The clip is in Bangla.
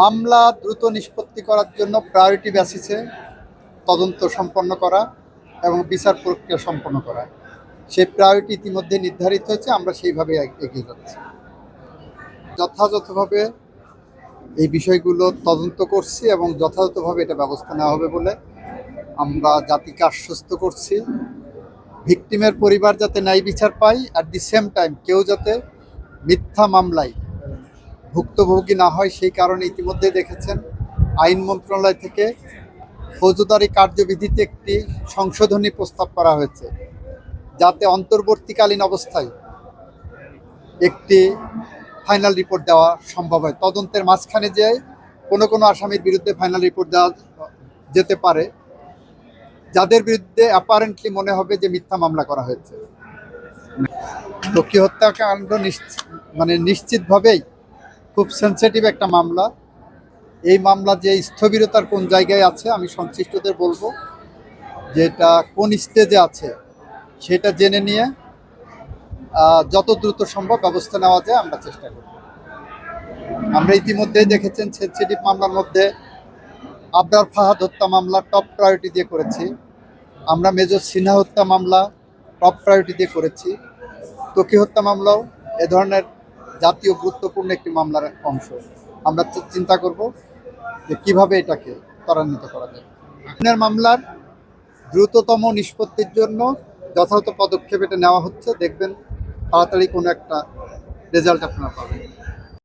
মামলা দ্রুত নিষ্পত্তি করার জন্য প্রায়োরিটি বেসিসে তদন্ত সম্পন্ন করা এবং বিচার প্রক্রিয়া সম্পন্ন করা। সেই প্রায়োরিটি ইতিমধ্যে নির্ধারিত হয়েছে, আমরা সেইভাবে এগিয়ে যাচ্ছি। যথাযথভাবে এই বিষয়গুলো তদন্ত করছি এবং যথাযথভাবে এটা ব্যবস্থা নেওয়া হবে বলে আমরা জাতিকে আশ্বস্ত করছি। ভিকটিমের পরিবার যাতে ন্যায় বিচার পায় অ্যাট দি সেম টাইম কেউ যাতে মিথ্যা মামলায় ভুক্তভোগী না হয় সেই কারণে ইতিমধ্যে দেখেছেন আইন মন্ত্রণালয় থেকে ফৌজদারি কার্যবিধিতে একটি সংশোধনী প্রস্তাব করা হয়েছে, যাতে অন্তর্বর্তীকালীন অবস্থায় একটি ফাইনাল রিপোর্ট দেওয়া সম্ভব হয়। তদন্তের মাঝখানে যে কোনো কোনো আসামির বিরুদ্ধে ফাইনাল রিপোর্ট দেওয়া যেতে পারে, যাদের বিরুদ্ধে অ্যাপারেন্টলি মনে হবে যে মিথ্যা মামলা করা হয়েছে। লক্ষ্মী হত্যাকাণ্ড মানে নিশ্চিতভাবেই খুব সেন্সিটিভ একটা মামলা। এই মামলা যে স্থবিরতার কোন জায়গায় আছে, আমি সংশ্লিষ্টদের বলব যে এটা কোন স্টেজে আছে, সেটা জেনে নিয়ে যত দ্রুত সম্ভব ব্যবস্থা নেওয়া যায়, আমরা চেষ্টা করব। আমরা ইতিমধ্যেই দেখেছেন সেন্সিটিভ মামলার মধ্যে আবরার ফাহাদ হত্যা মামলা টপ প্রায়োরিটি দিয়ে করেছি। আমরা মেজর সিনহা হত্যা মামলা টপ প্রায়োরিটি দিয়ে করেছি। তকি হত্যা মামলাও এ ধরনের জাতীয় গুরুত্বপূর্ণ একটি মামলার অংশ। আমরা চিন্তা করব যে কীভাবে এটাকে ত্বরান্বিত করা যায়। খুনের মামলার দ্রুততম নিষ্পত্তির জন্য যথাযথ পদক্ষেপ এটা নেওয়া হচ্ছে। দেখবেন তাড়াতাড়ি কোনো একটা রেজাল্ট আপনারা পাবেন।